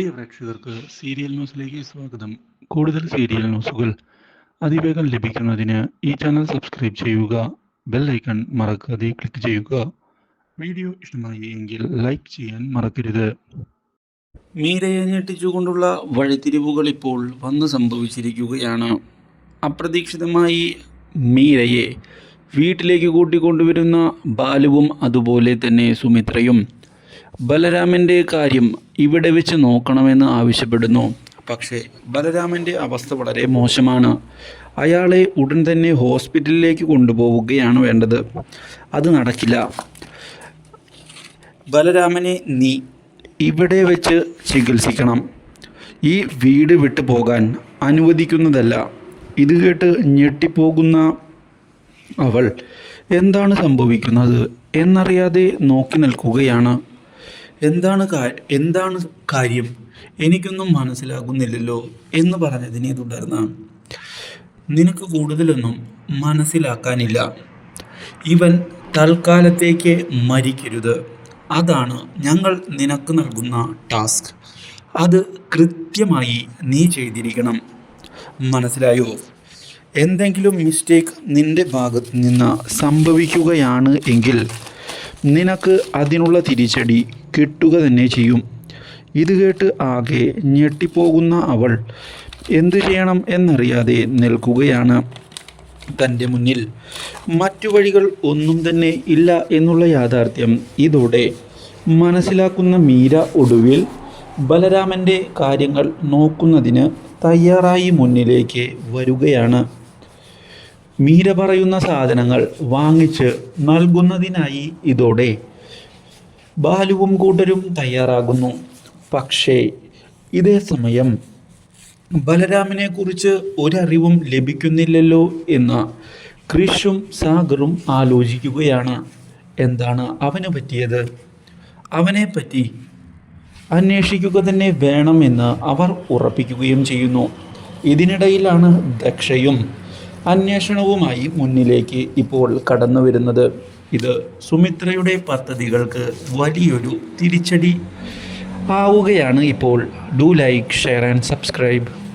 പ്രിയ പ്രേക്ഷകർക്ക് സീരിയൽ ന്യൂസിലേക്ക് സ്വാഗതം. കൂടുതൽ സീരിയൽ ന്യൂസുകൾ അതിവേഗം ലഭിക്കുന്നതിന് ഈ ചാനൽ സബ്സ്ക്രൈബ് ചെയ്യുക ബെൽ ഐക്കൺ മറക്കാതെ ക്ലിക്ക് ചെയ്യുക. വീഡിയോ ഇഷ്ടമായി എങ്കിൽ ലൈക്ക് ചെയ്യാൻ മറക്കരുത്. മീരയെ ഞെട്ടിച്ചുകൊണ്ടുള്ള വഴിത്തിരിവുകൾ ഇപ്പോൾ വന്ന് സംഭവിച്ചിരിക്കുകയാണ്. അപ്രതീക്ഷിതമായി മീരയെ വീട്ടിലേക്ക് കൂട്ടിക്കൊണ്ടുവരുന്ന ബാലുവും അതുപോലെ തന്നെ സുമിത്രയും ബലരാമന്റെ കാര്യം ഇവിടെ വെച്ച് നോക്കണമെന്ന് ആവശ്യപ്പെടുന്നു. പക്ഷേ ബലരാമന്റെ അവസ്ഥ വളരെ മോശമാണ്. അയാളെ ഉടൻ തന്നെ ഹോസ്പിറ്റലിലേക്ക് കൊണ്ടുപോവുകയാണ് വേണ്ടത്. അത് നടക്കില്ല. ബലരാമനെ നീ ഇവിടെ വെച്ച് ചികിത്സിക്കണം. ഈ വീട് വിട്ടു പോകാൻ അനുവദിക്കുന്നതല്ല. ഇത് കേട്ട് ഞെട്ടിപ്പോകുന്ന അവൾ എന്താണ് സംഭവിക്കുന്നത്? എന്നറിയാതെ നോക്കി നിൽക്കുകയാണ്. എന്താണ് എന്താണ് കാര്യം? എനിക്കൊന്നും മനസ്സിലാകുന്നില്ലല്ലോ എന്ന് പറഞ്ഞതിനെ തുടർന്ന് നിനക്ക് കൂടുതലൊന്നും മനസ്സിലാക്കാനില്ല. ഇവൻ തൽക്കാലത്തേക്ക് മരിക്കരുത്. അതാണ് ഞങ്ങൾ നിനക്ക് നൽകുന്ന ടാസ്ക്. അത് കൃത്യമായി നീ ചെയ്തിരിക്കണം. മനസ്സിലായോ? എന്തെങ്കിലും മിസ്റ്റേക്ക് നിന്റെ ഭാഗത്ത് നിന്ന് സംഭവിക്കുകയാണ് എങ്കിൽ നിനക്ക് അതിനുള്ള തിരിച്ചടി കിട്ടുക തന്നെ ചെയ്യും. ഇത് കേട്ട് ആകെ ഞെട്ടിപ്പോകുന്ന അവൾ എന്തു ചെയ്യണം എന്നറിയാതെ നിൽക്കുകയാണ്. തന്റെ മുന്നിൽ മറ്റു വഴികൾ ഒന്നും തന്നെ ഇല്ല എന്നുള്ള യാഥാർത്ഥ്യം. ഇതോടെ മനസ്സിലാക്കുന്ന മീര ഒടുവിൽ ബലരാമന്റെ കാര്യങ്ങൾ നോക്കുന്നതിന് തയ്യാറായി മുന്നിലേക്ക് വരികയാണ്. മീര പറയുന്ന സാധനങ്ങൾ വാങ്ങിച്ച് നൽകുന്നതിനായി ഇതോടെ ബാലുവും കൂട്ടരും തയ്യാറാകുന്നു. പക്ഷേ ഇതേ സമയം ബലരാമിനെ കുറിച്ച് ഒരറിവും ലഭിക്കുന്നില്ലല്ലോ എന്ന് കൃഷും സാഗറും ആലോചിക്കുകയാണ്. എന്താണ് അവന് പറ്റിയത്? അവനെ പറ്റി അന്വേഷിക്കുക തന്നെ വേണമെന്ന് അവർ ഉറപ്പിക്കുകയും ചെയ്യുന്നു. ഇതിനിടയിലാണ് ദക്ഷയും അന്വേഷണവുമായി മുന്നിലേക്ക് ഇപ്പോൾ കടന്നു വരുന്നത്. ഇത് സുമിത്രയുടെ പദ്ധതികൾക്ക് വലിയൊരു തിരിച്ചടി. ആവുകയാണ് ഇപ്പോൾ. Do like share and subscribe.